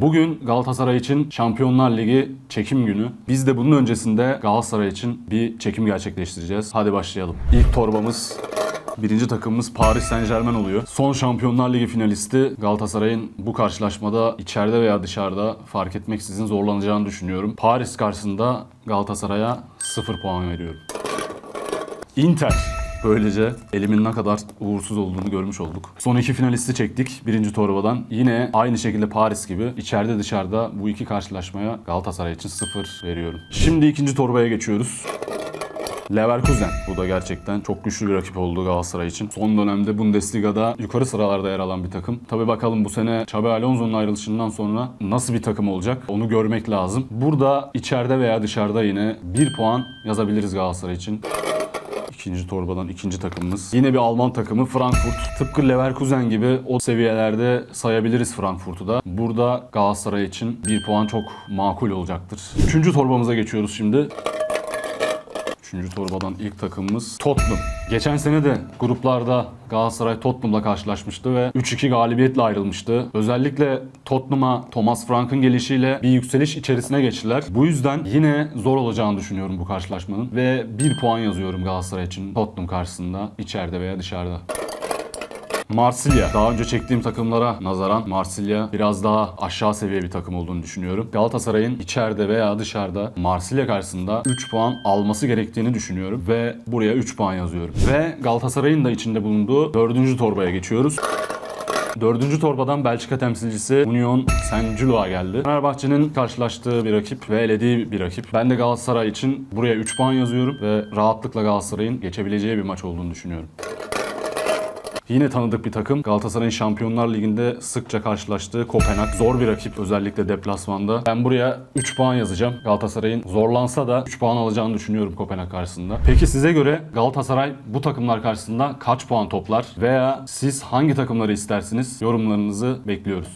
Bugün Galatasaray için Şampiyonlar Ligi çekim günü. Biz de bunun öncesinde Galatasaray için bir çekim gerçekleştireceğiz. Hadi başlayalım. İlk torbamız Birinci takımımız Paris Saint Germain oluyor. Son Şampiyonlar Ligi finalisti Galatasaray'ın bu karşılaşmada içeride veya dışarıda fark etmeksizin zorlanacağını düşünüyorum. Paris karşısında Galatasaray'a 0 puan veriyorum. Inter. Böylece elimin ne kadar uğursuz olduğunu görmüş olduk. Son iki finalisti çektik birinci torbadan. Yine aynı şekilde Paris gibi içeride dışarıda bu iki karşılaşmaya Galatasaray için 0 veriyorum. Şimdi ikinci torbaya geçiyoruz. Leverkusen. Bu da gerçekten çok güçlü bir rakip oldu Galatasaray için. Son dönemde Bundesliga'da yukarı sıralarda yer alan bir takım. Tabi bakalım bu sene Xabi Alonso'nun ayrılışından sonra nasıl bir takım olacak onu görmek lazım. Burada içeride veya dışarıda yine 1 puan yazabiliriz Galatasaray için. İkinci torbadan ikinci takımımız. Yine bir Alman takımı Frankfurt. Tıpkı Leverkusen gibi o seviyelerde sayabiliriz Frankfurt'u da. Burada Galatasaray için bir puan çok makul olacaktır. Üçüncü torbamıza geçiyoruz şimdi. Üçüncü torbadan ilk takımımız Tottenham. Geçen sene de gruplarda Galatasaray Tottenham'la karşılaşmıştı ve 3-2 galibiyetle ayrılmıştı. Özellikle Tottenham'a Thomas Frank'ın gelişiyle bir yükseliş içerisine geçtiler. Bu yüzden yine zor olacağını düşünüyorum bu karşılaşmanın ve bir puan yazıyorum Galatasaray için Tottenham karşısında içeride veya dışarıda. Marsilya. Daha önce çektiğim takımlara nazaran Marsilya biraz daha aşağı seviye bir takım olduğunu düşünüyorum. Galatasaray'ın içeride veya dışarıda Marsilya karşısında 3 puan alması gerektiğini düşünüyorum ve buraya 3 puan yazıyorum. Ve Galatasaray'ın da içinde bulunduğu 4. torbaya geçiyoruz. Dördüncü torbadan Belçika temsilcisi Union Saint-Gilloa geldi. Fenerbahçe'nin karşılaştığı bir rakip ve elediği bir rakip. Ben de Galatasaray için buraya 3 puan yazıyorum ve rahatlıkla Galatasaray'ın geçebileceği bir maç olduğunu düşünüyorum. Yine tanıdık bir takım. Galatasaray'ın Şampiyonlar Ligi'nde sıkça karşılaştığı Kopenhag. Zor bir rakip özellikle deplasmanda. Ben buraya 3 puan yazacağım. Galatasaray'ın zorlansa da 3 puan alacağını düşünüyorum Kopenhag karşısında. Peki size göre Galatasaray bu takımlar karşısında kaç puan toplar? Veya siz hangi takımları istersiniz? Yorumlarınızı bekliyoruz.